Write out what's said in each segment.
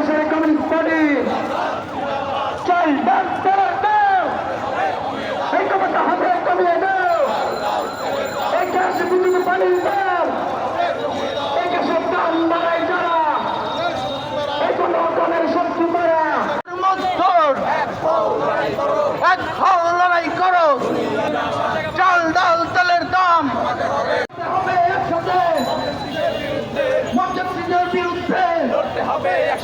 বাংলাদেশের communist party চাই doctor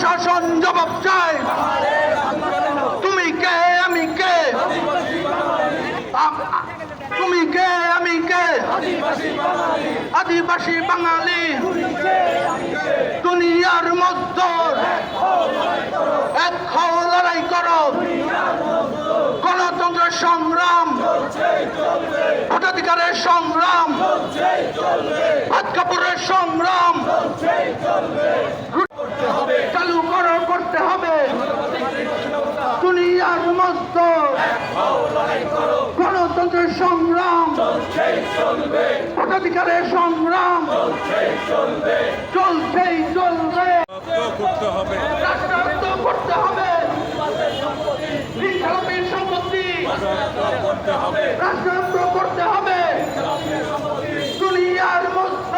প্রশাসন জবাব চাই। তুমি কে, আমি কে? তুমি কে, আমি কে? আদিবাসী বাঙালি। দুনিয়ার মধ্য এক লড়াই কর। গণতন্ত্রের সংগ্রাম, ভোটাধিকারের সংগ্রাম ভাত কাপুরের সংগ্রাম গণতন্ত্রের সংগ্রাম। ভোটাধিকারের সংগ্রাম। চলছেই চলবে। করতে হবে। করতে হবে। সম্পত্তি। করতে হবে। রাষ্ট্রায়ত্ত করতে হবে। দুনিয়ার মধ্য।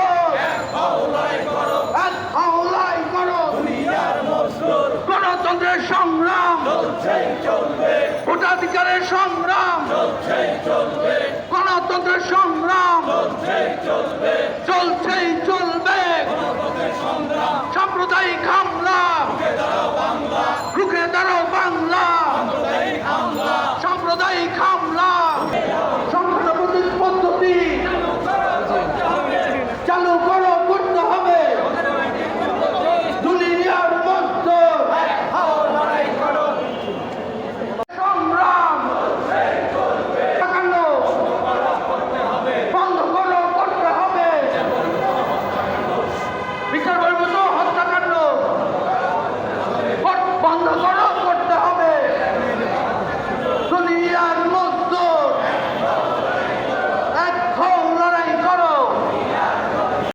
এক হাওলাই করো। গণতন্ত্রের সংগ্রাম। অধিকারের সংগ্রাম। গণতন্ত্রের সংগ্রাম। চলছেই চলবে। সাম্প্রদায়িক হামলা। রুখে দাঁড়াও বাংলা। সাম্প্রদায়িক হামলা।